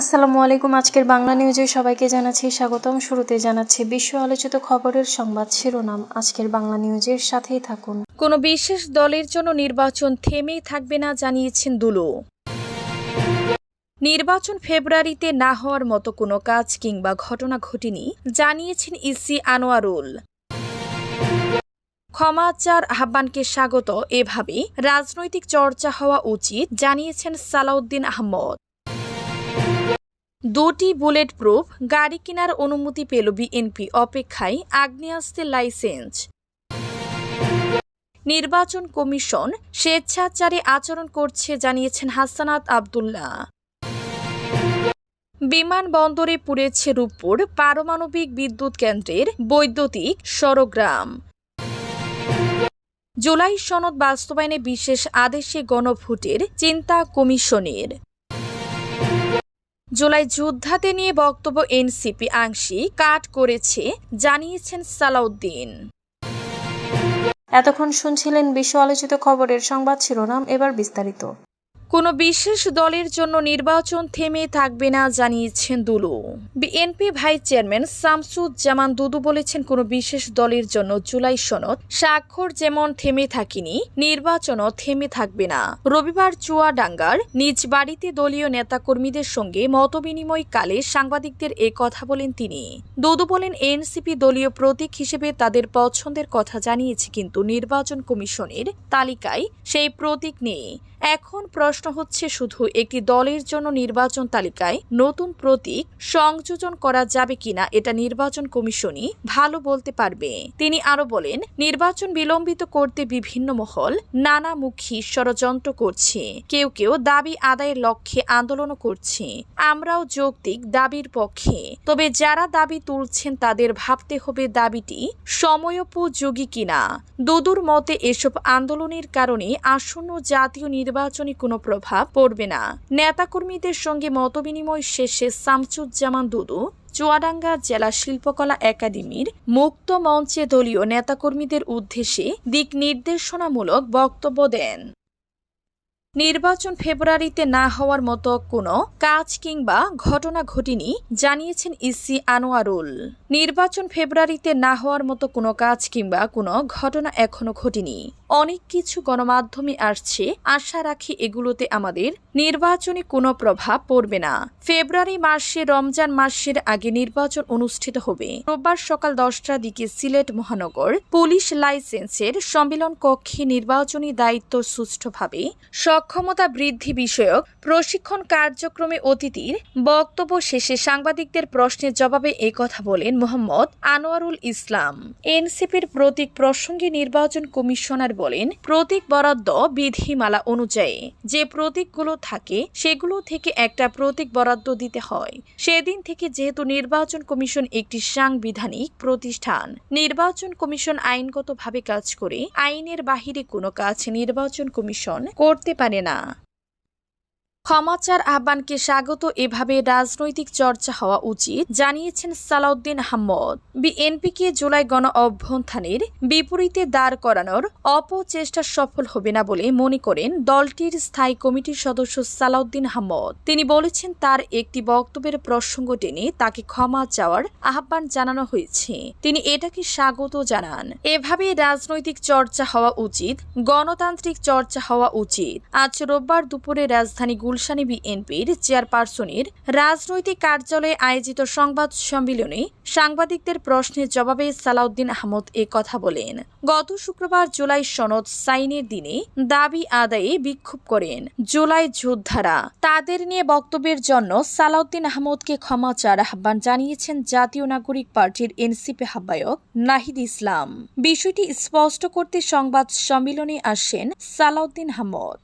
আসসালামু আলাইকুম, আজকের বাংলা নিউজে সবাইকে জানাচ্ছি স্বাগতম। শুরুতে জানাচ্ছি বিশ্ব আলোচিত খবরের সংবাদ শিরোনাম। আজকের বাংলা নিউজের সাথেই থাকুন। কোনো বিশেষ দলের জন্য নির্বাচন থেমেই থাকবে না জানিয়েছেন দুলু। নির্বাচন ফেব্রুয়ারিতে না হওয়ার মতো কোনো কাজ কিংবা ঘটনা ঘটেনি জানিয়েছেন ইসি আনোয়ারুল। ক্ষমাচার আহ্বানকে স্বাগত এভাবে রাজনৈতিক চর্চা হওয়া উচিত জানিয়েছেন সালাউদ্দিন আহমদ। দুটি বুলেট প্রুফ গাড়ি কেনার অনুমতি পেল বিএনপি, অপেক্ষায় আগ্নেয়াস্ত্রের লাইসেন্স। নির্বাচন কমিশন স্বেচ্ছাচারী আচরণ করছে জানিয়েছেন হাসানাত আবদুল্লাহ। বিমানবন্দরে পুড়েছে রূপপুর পারমাণবিক বিদ্যুৎ কেন্দ্রের বৈদ্যুতিক সরগ্রাম। জুলাই সনদ বাস্তবায়নে বিশেষ আদেশে গণভোটের চিন্তা কমিশনের। জুলাই যুদ্ধাতে নিয়ে বক্তব্য এনসিপি আংশিক কাট করেছে, জানিয়েছেন সালাউদ্দিন। এতক্ষণ শুনছিলেন বিশ্ব আলোচিত খবরের সংবাদ শিরোনাম, এবার বিস্তারিত। কোনো বিশেষ দলের জন্য নির্বাচন থেমে থাকবে না, জানিয়েছেন Dulu. BNP vice chairman Shamsuzzaman Dudu বলেছেন, কোনো বিশেষ দলের জন্য জুলাই সনদ স্বাক্ষর যেমন থেমে থাকেনি, নির্বাচনও থেমে থাকবে না। রবিবার চুয়াডাঙ্গার নিজ বাড়িতে দলীয় নেতাকর্মীদের সঙ্গে মতবিনিময় কালে সাংবাদিকদের এ কথা বলেন তিনি। দুদু বলেন, এনসিপি দলীয় প্রতীক হিসেবে তাদের পছন্দের কথা জানিয়েছে, কিন্তু নির্বাচন কমিশনের তালিকায় সেই প্রতীক নেই। এখন প্রশ্ন হচ্ছে শুধু একটি দলের জন্য নির্বাচন তালিকায় নতুন প্রতীক সংযোজন করা যাবে কিনা এটা নির্বাচন কমিশনই ভালো বলতে পারবে। তিনি আরও বলেন, নির্বাচন বিলম্বিত করতে বিভিন্ন মহল নানামুখী ষড়যন্ত্র করছে। কেউ কেউ দাবি আদায়ের লক্ষ্যে আন্দোলনও করছে। আমরাও যৌক্তিক দাবির পক্ষে। তবে যারা দাবি তুলছেন তাদের ভাবতে হবে দাবিটি সময়োপযোগী কিনা। দুদুর মতে এসব আন্দোলনের কারণে আসন্ন জাতীয় নির্বাচনে কোনো প্রভাব পড়বে না। নেতাকর্মীদের সঙ্গে মতবিনিময় শেষে শামসুজ্জামান দুদু, চুয়াডাঙ্গা জেলা শিল্পকলা একাডেমির মুক্ত মঞ্চে দলীয় নেতাকর্মীদের উদ্দেশ্যে দিক নির্দেশনামূলক বক্তব্য দেন। নির্বাচন ফেব্রুয়ারিতে না হওয়ার মতো কোনো কাজ কিংবা ঘটনা ঘটেনি, জানিয়েছেন ইসি আনোয়ারুল। নির্বাচন ফেব্রুয়ারিতে না হওয়ার মতো কোনো কাজ কিংবা কোনো ঘটনা এখনও ঘটেনি। অনেক কিছু গণমাধ্যমে আসছে, আশা রাখি এগুলোতে আমাদের নির্বাচনে কোনো প্রভাব পড়বে না। ফেব্রুয়ারি মাসে রমজান মাসের আগে নির্বাচন অনুষ্ঠিত হবে। রোববার সকাল দশটার দিকে সিলেট মহানগর পুলিশ লাইসেন্সের সম্মেলন কক্ষে নির্বাচনী দায়িত্ব সুষ্ঠুভাবে সক্ষমতা বৃদ্ধি বিষয়ক প্রশিক্ষণ কার্যক্রমে অতিথির বক্তব্য শেষে সাংবাদিকদের প্রশ্নের জবাবে কথা বলেন মোহাম্মদ আনোয়ারুল ইসলাম। এনসিপির প্রতীক প্রসঙ্গে নির্বাচন কমিশনার বলেন, প্রতীক বরাদ্দ বিধিমালা অনুযায়ী যে প্রতীকগুলো থাকে, সেগুলো থেকে একটা প্রতীক বরাদ্দ দিতে হয়। সেদিন থেকে যেহেতু নির্বাচন কমিশন একটি সাংবিধানিক প্রতিষ্ঠান, নির্বাচন কমিশন আইনগতভাবে কাজ করে, আইনের বাহিরে কোনো কাজ নির্বাচন কমিশন করতে পারে না। ক্ষমাচার আহ্বানকে স্বাগত। এভাবে রাজনৈতিক চর্চা হওয়া উচিত, জানিয়েছেন সালাউদ্দিন আহমদ। বিএনপিকে জুলাই গণ অভ্যন্থানের বিপরীতে দাঁড় করানোর অপচেষ্টা সফল হবে না বলে মনে করেন দলটির স্থায়ী কমিটির সদস্য সালাউদ্দিন আহমদ। তিনি বলেছেন, তার একটি বক্তব্যের প্রসঙ্গ টেনে তাকে ক্ষমা চাওয়ার আহ্বান জানানো হয়েছে। তিনি এটাকে স্বাগত জানান। এভাবে রাজনৈতিক চর্চা হওয়া উচিত, গণতান্ত্রিক চর্চা হওয়া উচিত। আজ রোববার দুপুরে রাজধানী গুলশানে বিএনপির চেয়ারপারসনের রাজনৈতিক কার্যালয়ে আয়োজিত সংবাদ সম্মেলনে সাংবাদিকদের প্রশ্নের জবাবে সালাউদ্দিন আহমদ এ কথা বলেন। গত শুক্রবার জুলাই সনদ সাইনের দিনে দাবি আদায়ে বিক্ষোভ করেন জুলাই যোদ্ধারা। তাদের নিয়ে বক্তব্যের জন্য সালাউদ্দিন আহমদকে ক্ষমা চার আহ্বান জানিয়েছেন জাতীয় নাগরিক পার্টির এনসিপি আহ্বায়ক নাহিদ ইসলাম। বিষয়টি স্পষ্ট করতে সংবাদ সম্মেলনে আসেন সালাউদ্দিন আহমদ।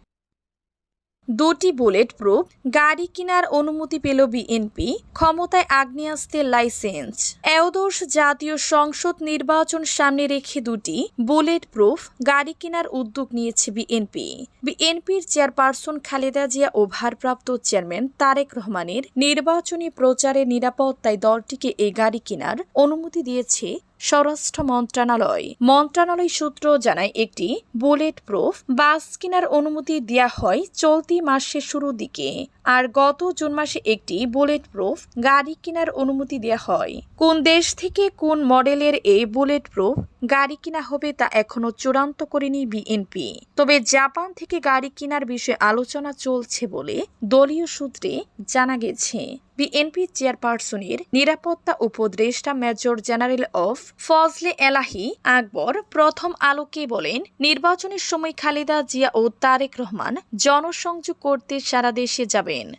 দুটি বুলেট প্রুফ, গাড়ি কেনার অনুমতি পেল বিএনপি, ক্ষমতায় আগ্নেয়াস্ত্রের লাইসেন্স। এওদোষ জাতীয় সংসদ নির্বাচন সামনে রেখে দুটি বুলেট প্রুফ, গাড়ি কেনার উদ্যোগ নিয়েছে বিএনপি। বিএনপির চেয়ারপারসন খালেদা জিয়া ও ভারপ্রাপ্ত চেয়ারম্যান তারেক রহমানের নির্বাচনী প্রচারে নিরাপত্তায় দলটিকে এই গাড়ি কেনার অনুমতি দিয়েছে স্বরাষ্ট্র মন্ত্রণালয়। মন্ত্রণালয় সূত্র জানায় একটি বুলেট প্রুফ বাস কেনার অনুমতি দেওয়া হয় চলতি মাসের শুরুর দিকে। আর গত জুন মাসে একটি বুলেট প্রুফ গাড়ি কেনার অনুমতি দেওয়া হয়। কোন দেশ থেকে কোন মডেলের এই বুলেট প্রুফ গাড়ি কিনা হবে তা এখনও চূড়ান্ত করেনি বিএনপি তবে জাপান থেকে গাড়ি কেনার বিষয়ে আলোচনা চলছে বলে দলীয় সূত্রে জানা গেছে। বিএনপি চেয়ারপারসনের নিরাপত্তা উপদেষ্টা মেজর জেনারেল অফ ফজলে এলাহি আকবর প্রথম আলোকে বলেন, নির্বাচনের সময় খালেদা জিয়া ও তারেক রহমান জনসংযোগ করতে সারা দেশে যাবেন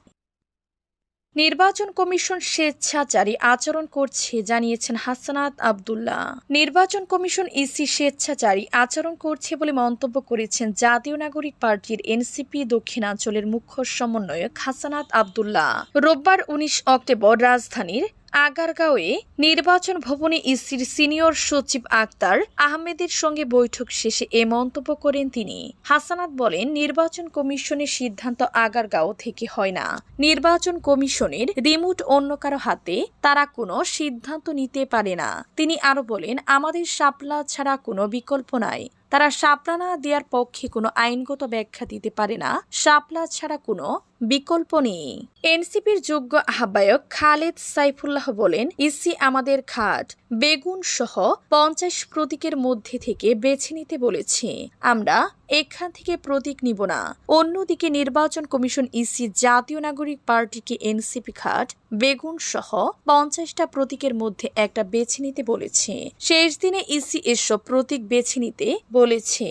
নির্বাচন কমিশন স্বেচ্ছাচারী আচরণ করছে, জানিয়েছেন হাসানাত আবদুল্লাহ। নির্বাচন কমিশন ইসি স্বেচ্ছাচারী আচরণ করছে বলে মন্তব্য করেছেন জাতীয় নাগরিক পার্টির এনসিপি দক্ষিণাঞ্চলের মুখ্য সমন্বয়ক হাসানাত আবদুল্লাহ। রোববার উনিশ অক্টোবর রাজধানীর আগারগাঁওয়ে নির্বাচন ভবনে ইসির সিনিয়র সচিব আক্তার আহমেদের সঙ্গে বৈঠক শেষে এ মন্তব্য করেন তিনি। হাসানাত বলেন, নির্বাচন কমিশনের সিদ্ধান্ত আগারগাঁও থেকে হয় না। নির্বাচন কমিশনের রিমোট অন্য কারও হাতে, তারা কোনো সিদ্ধান্ত নিতে পারে না। তিনি আরও বলেন, আমাদের শাপলা ছাড়া কোনো বিকল্প নাই। তারা শাপলা না দেওয়ার পক্ষে কোনো আইনগত ব্যাখ্যা দিতে পারে না। শাপলা ছাড়া কোনো বিকল্প নেই। এনসিপির যোগ্য আহ্বায়ক খালেদ সাইফুল্লাহ বলেন, ইসি আমাদের খাট, বেগুন সহ পঞ্চাশ প্রতীকের মধ্যে থেকে বেছে নিতে বলেছে। আমরা এখান থেকে প্রতীক নিব না। অন্যদিকে নির্বাচন কমিশন ইসি জাতীয় নাগরিক পার্টিকে এনসিপি খাট, বেগুন সহ পঞ্চাশটা প্রতীকের মধ্যে একটা বেছে নিতে বলেছে। শেষ দিনে ইসি এসব প্রতীক বেছে নিতে বলেছে।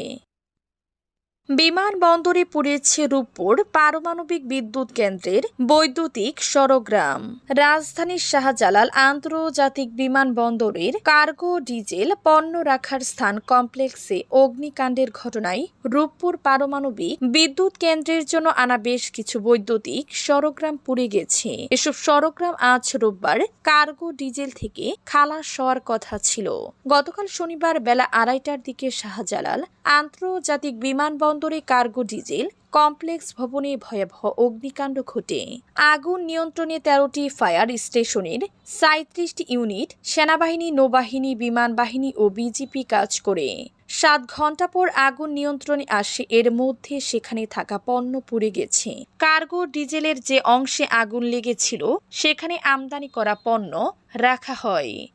বিমানবন্দরে পুড়েছে রূপপুর পারমাণবিক বিদ্যুৎ কেন্দ্রের বৈদ্যুতিক সরগ্রাম। রাজধানীর শাহজালাল আন্তর্জাতিক বিমানবন্দরের কার্গো ডিজেল পণ্য রাখার স্থান কমপ্লেক্সে অগ্নিকাণ্ডের ঘটনায় রূপপুর পারমাণবিক বিদ্যুৎ কেন্দ্রের জন্য আনা বেশ কিছু বৈদ্যুতিক সরগ্রাম পুড়ে গেছে। এসব সরগ্রাম আজ রোববার কার্গো ডিজেল থেকে খালাস হওয়ার কথা ছিল। গতকাল শনিবার বেলা আড়াইটার দিকে শাহজালাল আন্তর্জাতিক বিমানবন্দরে কার্গো ডিজেল কমপ্লেক্স ভবনে ভয়াবহ অগ্নিকাণ্ড ঘটে। আগুন নিয়ন্ত্রণে তেরোটি ফায়ার স্টেশনের সাঁত্রিশটি ইউনিট, সেনাবাহিনী, নৌবাহিনী বিমান বাহিনী ও বিজিপি কাজ করে। সাত ঘণ্টা পর আগুন নিয়ন্ত্রণে আসে, এর মধ্যে সেখানে থাকা পণ্য পুড়ে গেছে। কার্গো ডিজেলের যে অংশে আগুন লেগেছিল, সেখানে আমদানি করা পণ্য রাখা হয়।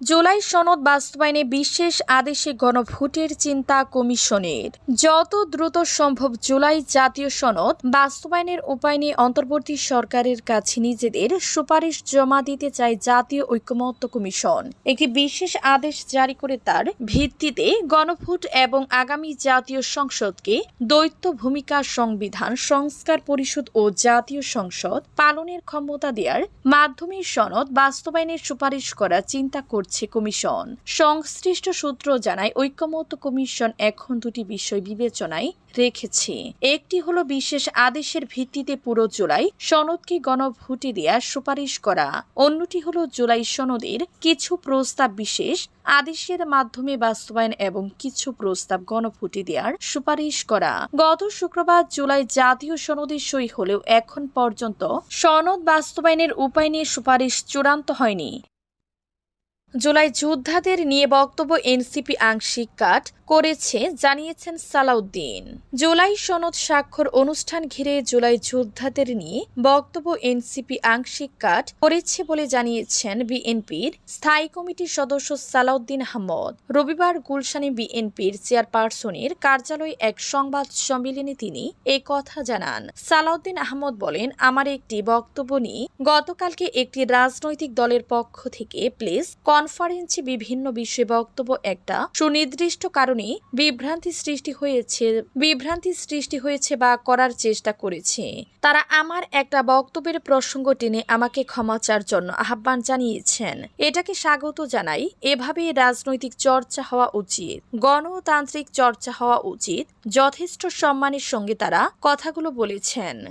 জুলাই সনদ বাস্তবায়নে বিশেষ আদেশে গণভোটের চিন্তা কমিশনের। যত দ্রুত সম্ভব জুলাই জাতীয় সনদ বাস্তবায়নের উপায় নিয়ে অন্তর্বর্তী সরকারের কাছে নিজেদের সুপারিশ জমা দিতে চায় জাতীয় ঐক্যমত্য কমিশন। একটি বিশেষ আদেশ জারি করে তার ভিত্তিতে গণভোট এবং আগামী জাতীয় সংসদকে দ্বৈত ভূমিকা সংবিধান, সংস্কার পরিষদ ও জাতীয় সংসদ পালনের ক্ষমতা দেওয়ার মাধ্যমে সনদ বাস্তবায়নের সুপারিশ করা চিন্তা করছে কমিশন। সংশ্লিষ্ট সূত্র জানায়, ঐক্যমত্য কমিশন এখন দুটি বিষয় বিবেচনায় রেখেছে। একটি হলো বিশেষ আদেশের ভিত্তিতে পুরো জুলাই সনদকে গণভোটে দেওয়ার সুপারিশ করা। অন্যটি হলো জুলাই সনদের কিছু প্রস্তাব বিশেষ আদেশের মাধ্যমে বাস্তবায়ন এবং কিছু প্রস্তাব গণভোটে দেওয়ার সুপারিশ করা। গত শুক্রবার জুলাই জাতীয় সনদে সই হলেও এখন পর্যন্ত সনদ বাস্তবায়নের উপায় নিয়ে সুপারিশ চূড়ান্ত হয়নি। জুলাই যোদ্ধাদের নিয়ে বক্তব্য এনসিপি আংশিক কাট করেছে, জানিয়েছেন সালাউদ্দিন। জুলাই সনদ স্বাক্ষর অনুষ্ঠান ঘিরে জুলাই যোদ্ধাদের নিয়ে বক্তব্য এনসিপি আংশিক কাট করেছে বলে জানিয়েছেন বিএনপির স্থায়ী কমিটির সদস্য সালাউদ্দিন আহমদ। রবিবার গুলশানে বিএনপির চেয়ারপারসনের কার্যালয়ে এক সংবাদ সম্মেলনে তিনি এ কথা জানান। সালাউদ্দিন আহমদ বলেন, আমার একটি বক্তব্য নিয়ে গতকালকে একটি রাজনৈতিক দলের পক্ষ থেকে প্লেস কনফারেন্সে বিভিন্ন বিষয়ে বক্তব্য একটা সুনির্দিষ্ট কারণে বিভ্রান্তি সৃষ্টি হয়েছে, বিভ্রান্তি সৃষ্টি হয়েছে বা করার চেষ্টা করেছে। তারা আমার একটা বক্তব্যের প্রসঙ্গ টেনে আমাকে ক্ষমা চার জন্য আহ্বান জানিয়েছেন। এটাকে স্বাগত জানাই। এভাবে রাজনৈতিক চর্চা হওয়া উচিত, গণতান্ত্রিক চর্চা হওয়া উচিত। যথেষ্ট সম্মানের সঙ্গে তারা কথাগুলো বলেছেন।